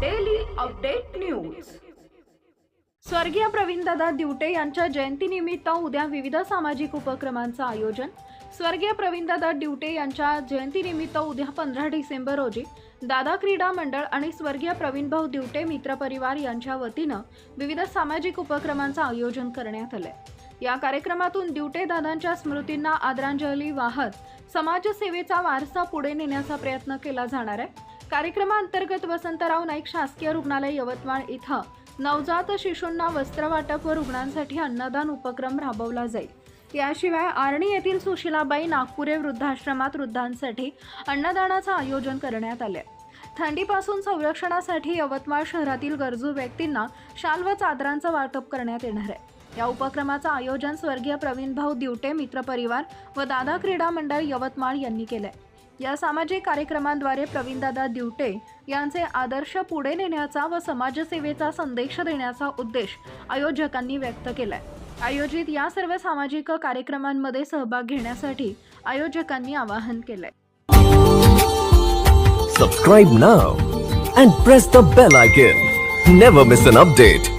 Daily update news स्वर्गीय प्रवीणदादा दिवटे यांच्या जयंतीनिमित्त उद्या विविध सामाजिक उपक्रमांचं आयोजन. स्वर्गीय प्रवीणदादा दिवटे यांच्या जयंतीनिमित्त उद्या पंधरा डिसेंबर रोजी दादा क्रीडा मंडळ आणि स्वर्गीय प्रवीणभाऊ दिवटे मित्रपरिवार यांच्या वतीनं विविध सामाजिक उपक्रमांचं आयोजन करण्यात आलंय. या कार्यक्रमातून दिवटे दादांच्या स्मृतींना आदरांजली वाहत समाजसेवेचा वारसा पुढे नेण्याचा प्रयत्न केला जाणार आहे. कार्यक्रमाअंतर्गत वसंतराव नाईक शासकीय रुग्णालय यवतमाळ इथं नवजात शिशूंना वस्त्र वाटप व रुग्णांसाठी अन्नदान उपक्रम राबवला जाईल. याशिवाय आर्णी येथील सुशिलाबाई नागपुरे वृद्धाश्रमात वृद्धांसाठी अन्नदानाचं आयोजन करण्यात आले थंडीपासून संरक्षणासाठी यवतमाळ शहरातील गरजू व्यक्तींना शाल व चादरांचं वाटप करण्यात येणार आहे. या उपक्रमाचं आयोजन स्वर्गीय प्रवीणभाऊ दिवटे मित्रपरिवार व दादा क्रीडा मंडळ यवतमाळ यांनी केलंय. या सामाजिक कार्यक्रमांद्वारे प्रवीणदादा दिवटे यांचे आदर्श पुढे नेण्याचा व समाजसेवेचा संदेश देण्याचा उद्देश आयोजकांनी व्यक्त केलाय. आयोजित या सर्व सामाजिक कार्यक्रमांमध्ये सहभाग घेण्यासाठी आयोजकांनी आवाहन केलंय. Subscribe now and press the bell icon never miss an update